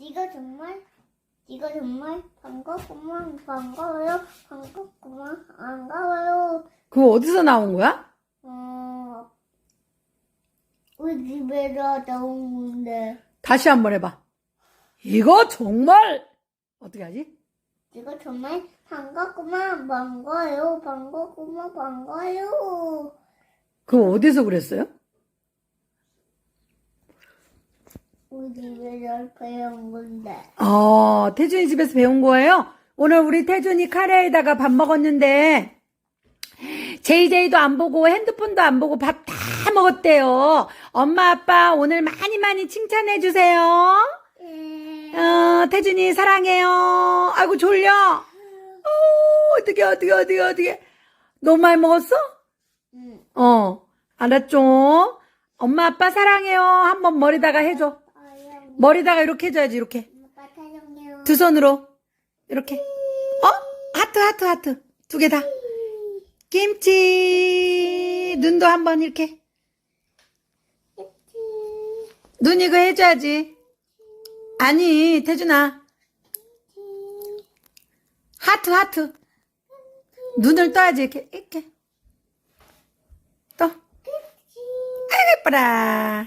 네가 정말 네가 정말 반갑구만 반가워요 반갑구만 반가워요 그거 어디서 나온 거야? 어 우리 집에서 나온 건데 다시 한번 해봐. 이거 정말 어떻게 하지? 네가 정말 반갑구만 반가워요 반갑구만 반가워요 그거 어디서 그랬어요? 우리 집에서 배운 건데 어, 태준이 집에서 배운 거예요? 오늘 우리 태준이 카레에다가 밥 먹었는데, JJ도 안 보고 핸드폰도 안 보고 밥 다 먹었대요. 엄마, 아빠 오늘 많이 많이 칭찬해주세요. 예. 어, 태준이 사랑해요. 아이고, 졸려. 어, 어떡해, 어떡해, 어떡해, 어떡해. 너무 많이 먹었어? 응. 어, 알았죠? 엄마, 아빠 사랑해요. 한번 머리다가 해줘. 머리다가 이렇게 해줘야지, 이렇게. 두 손으로. 이렇게. 어? 하트 하트 하트. 두 개 다. 김치. 눈도 한번 이렇게. 눈 이거 해줘야지. 아니 태준아. 하트 하트. 눈을 떠야지 이렇게 이렇게. 떠. 아이고 예뻐라